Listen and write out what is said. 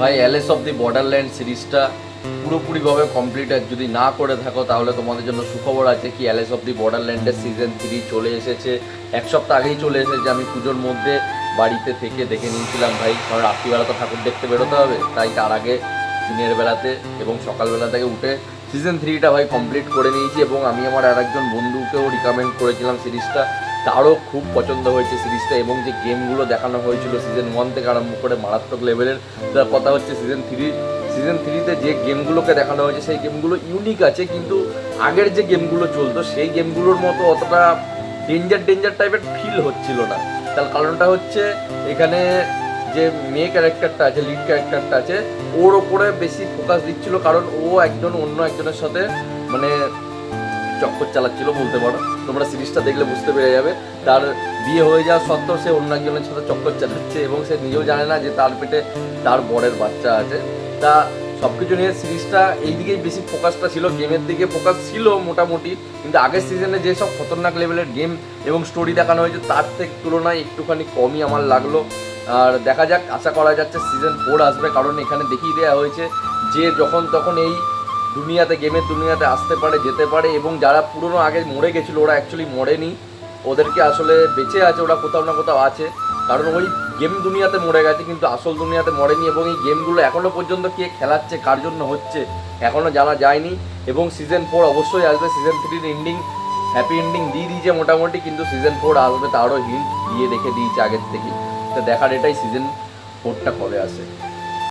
ভাই else of the borderland সিরিজটা পুরোপুরিভাবে কমপ্লিট যদি না করে থাকো, তাহলে তোমাদের জন্য সুখবর আছে কি অ্যালেস অফ দি বর্ডারল্যান্ডের সিজন থ্রি চলে এসেছে। এক সপ্তাহ আগেই চলে এসেছে, আমি পুজোর মধ্যে বাড়িতে থেকে দেখে নিয়েছিলাম ভাই। কারণ রাত্রিবেলা তো ঠাকুর দেখতে বেরোতে হবে, তাই তার আগে দিনের বেলাতে এবং সকালবেলা থেকে উঠে সিজন থ্রিটা ভাই কমপ্লিট করে নিয়েছি এবং আমি আমার আর একজন বন্ধুকেও রিকমেন্ড করেছিলাম সিরিজটা তারও খুব পছন্দ হয়েছে সিরিজটা এবং যে গেমগুলো দেখানো হয়েছিল সিজন ওয়ান থেকে আরম্ভ করে মারাত্মক লেভেলের তার কথা হচ্ছে সিজন থ্রি সিজন থ্রিতে যে গেমগুলোকে দেখানো হয়েছে সেই গেমগুলো ইউনিক আছে, কিন্তু আগের যে গেমগুলো চলতো সেই গেমগুলোর মতো অতটা ডেঞ্জার ডেঞ্জার টাইপের ফিল হচ্ছিল না। তার কারণটা হচ্ছে এখানে যে মেয়ে ক্যারেক্টারটা আছে লিড ক্যারেক্টারটা আছে, ওর ওপরে বেশি ফোকাস দিচ্ছিল কারণ ও একজন অন্য একজনের সাথে মানে চক্কর চালাচ্ছিল বলতে পারো। তোমরা সিরিজটা দেখলে বুঝতে পেরে যাবে। তার বিয়ে হয়ে যাওয়া সত্ত্বেও সে অন্য একজনের সাথে চক্কর চালাচ্ছে এবং সে নিজেও জানে না যে তার পেটে তার বরের বাচ্চা আছে। তা সব কিছু নিয়ে সিরিজটা এই দিকেই বেশি ফোকাসটা ছিল, গেমের দিকে ফোকাস ছিল মোটামুটি। কিন্তু আগের সিজনে যেসব খতরনাক লেভেলের গেম এবং স্টোরি দেখানো হয়েছে, তার থেকে তুলনায় একটুখানি কমই আমার লাগল। আর দেখা যাক, আশা করা যাচ্ছে সিজন ফোর আসবে, কারণ এখানে দেখিয়ে দেওয়া হয়েছে যে যখন তখন এই দুনিয়াতে, গেমের দুনিয়াতে আসতে পারে, যেতে পারে এবং যারা পুরনো আগে মরে গেছিল, ওরা অ্যাকচুয়ালি মরেনি। ওদেরকে আসলে বেঁচে আছে, ওরা কোথাও না কোথাও আছে। কারণ ওই গেম দুনিয়াতে মরে গেছে, কিন্তু আসল দুনিয়াতে মরেনি এবং এই গেমগুলো এখনও পর্যন্ত কে খেলাচ্ছে, কার জন্য হচ্ছে এখনও জানা যায়নি। এবং সিজন ফোর অবশ্যই আসবে সিজন থ্রির এন্ডিং হ্যাপি এন্ডিং দিয়ে দিয়েছে মোটামুটি, কিন্তু সিজন ফোর আসবে, তারও হিন্ট দিয়ে রেখে দিয়েছে আগের থেকে। তো দেখার এটাই সিজন ফোরটা কবে আসে।